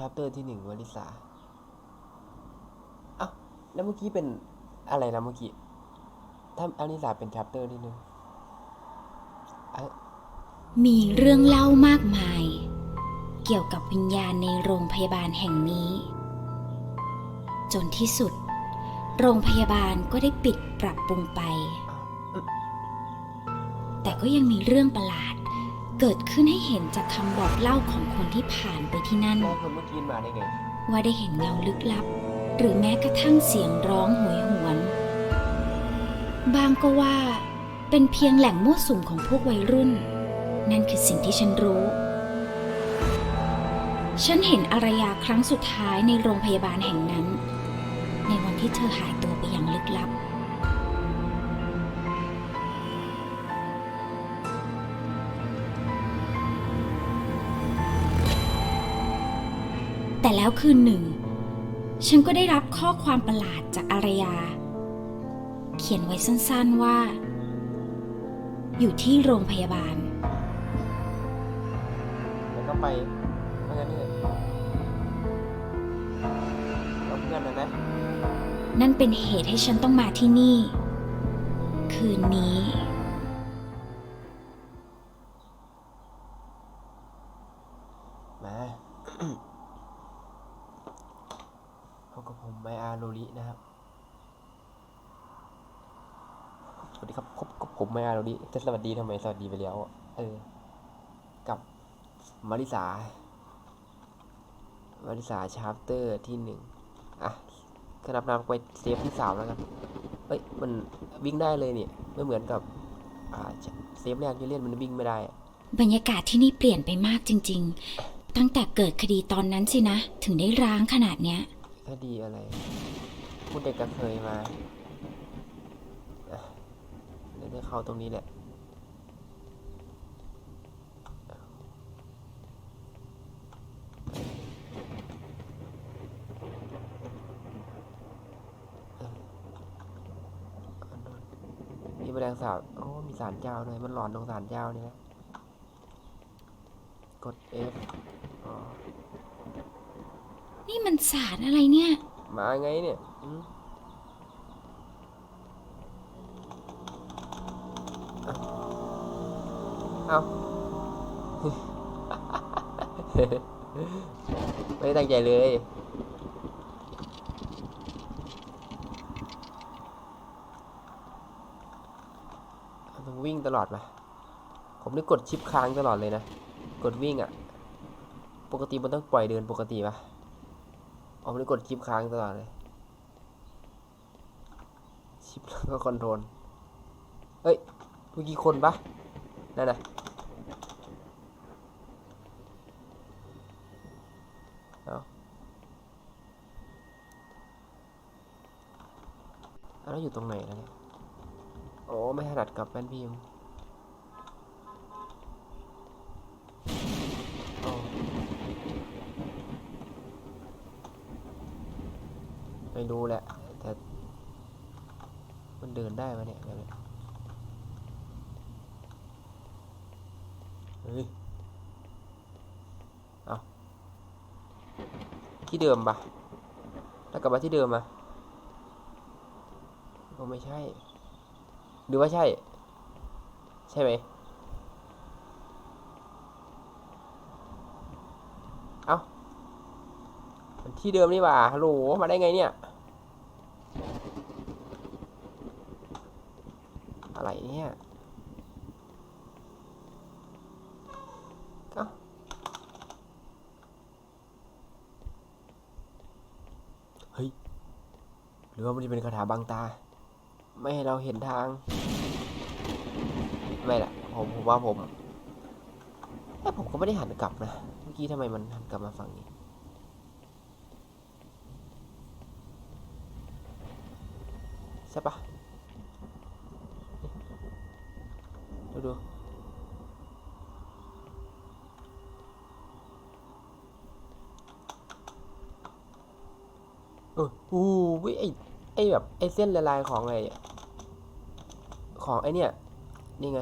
ชัปเตอร์ที่หนึ่งวลิสาเอ้าแล้วเมื่อกี้เป็นอะไรนะเมื่อกี้ ถ้าอลิสาเป็นชัปเตอร์ที่หนึ่งเอ้ามีเรื่องเล่ามากมาย เกี่ยวกับวิญญาณในโรงพยาบาลแห่งนี้ จนที่สุด โรงพยาบาลก็ได้ปิดปรับปรุงไป แต่ก็ยังมีเรื่องประหลาด เกิดขึ้นให้เห็นจากคำบอกเล่าของคนที่ผ่านไปที่นั่น แล้วคนเมื่อกี้มาได้ไง ว่าได้เห็นเงาลึกลับ หรือแม้กระทั่งเสียงร้องโหยหวน บางก็ว่า เป็นเพียงแหล่งมั่วสุมของพวกวัยรุ่น นั่นคือสิ่งที่ฉันรู้ ฉันเห็นอารยาครั้งสุดท้ายในโรงพยาบาลแห่งนั้น ในวันที่เธอหายตัวไปอย่างลึกลับ แต่แล้วคืนหนึ่ง ฉันก็ได้รับข้อความประหลาดจากอารยา เขียนไว้สั้นๆว่า อยู่ที่โรงพยาบาล แล้วก็ไปเพราะงั้นเนี่ยเอาเพื่อนนะนะนั่นเป็นเหตุให้ฉันต้องมาที่นี่ คืนนี้ มา พบกับผมไมอาโรลินะครับ ส วัสดีครับพบกับผมไมอาโรลิจะสวัสดีทำไมสวัสดีไปแล้วอะเออ กับมาริสามาริสาชาร์ปเตอร์ที่หนึ่งอะก็นับนำไปเซฟที่สามแล้วกันเอ้ยมันวิ่งได้เลยเนี่ยไม่เหมือนกับ อ่าเซฟแรกที่เล่นมันวิ่งไม่ได้อะบรรยากาศที่นี่เปลี่ยนไปมากจริง ๆ ตั้งแต่เกิดคดีตอนนั้นสินะ ถึงได้ร้างขนาดเนี้ยคดีอะไรพูดเด็กก็เคยมาอะ เดี๋ยวได้เข้าตรงนี้แหละมีแมลงสาบโอ้มีสารเจ้าด้วยมันหลอนตรงสารเจ้านี่นะกด F อ๋อนี่มันสารอะไรเนี่ย มาไงเนี่ยอืม เอาไม่ได้ตั้งใจเลยต้องวิ่งตลอดมผมนี่กดชิปค้างตลอดเลยนะ กดวิ่งอะ่ะ ปกติมันต้องปล่อยเดินปกติปะผมได้กดชิปค้างตลอดเลย ชิปแล้วก็คอนโทรล เฮ้ยเมื่อกี้คนปะนั่นนะเอาเอา แล้วอยู่ตรงไหนแล้วเนี่ยโอ้ไม่ถนัดกับแป้นพิมพ์ไม่รู้แหละ แต่ มันเดินได้ไหมเนี่ยแบบเนี้เฮ้ย เอาที่เดิมปะแล้วกลับมาที่เดิมมาก็ไม่ใช่ หรือว่าใช่ ใช่ไหมเอามันที่เดิมนี่ว่าฮัลโหลมาได้ไงเนี่ย อะไรเนี่ยเอ้าเฮ้ย หรือว่ามันจะเป็นคาถาบังตา ไม่ให้เราเห็นทาง ไม่ละผมผมว่าผมแต่ผมก็ไม่ได้หันกลับนะ เมื่อกี้ทำไมมันหันกลับมาฝั่งนี้ ใช่ปะดูดูเอออู้วิไอ ไอแบบไอเส้นลายของไอของไอเนี่ย นี่ไง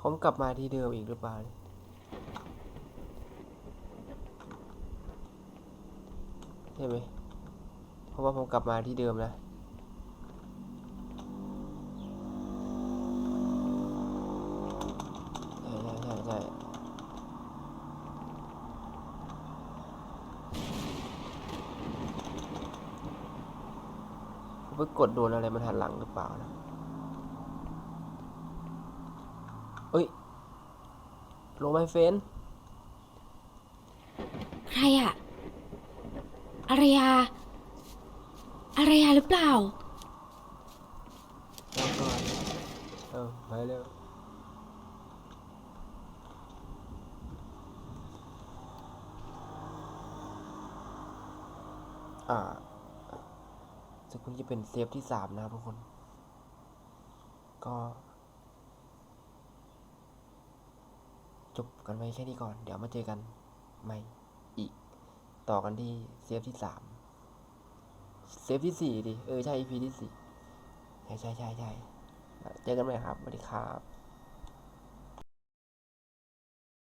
ผมกลับมาที่เดิมอีกหรือเปล่าใช่ไหมเพราะว่าผมกลับมาที่เดิมแล้ว ไปกดโดนอะไรมันหันหลังหรือเปล่านะเอ้ยลงไมเฟนใครอะอารยาอารยาหรือเปล่าแล้วก่อนเออไปเร็วอ่า สึกคุณจะเป็นเซฟที่สามนะครับทุกคน ก็ จบกันไว้แค่นี้ก่อน เดี๋ยวมาเจอกันใหม่อีก ต่อกันที่เซฟที่สามเซฟที่สี่ดิ เออ ใช่ EP ที่สี่ใช่ใช่ใช่ใช่เจอกันใหม่ครับสวัสดีครับ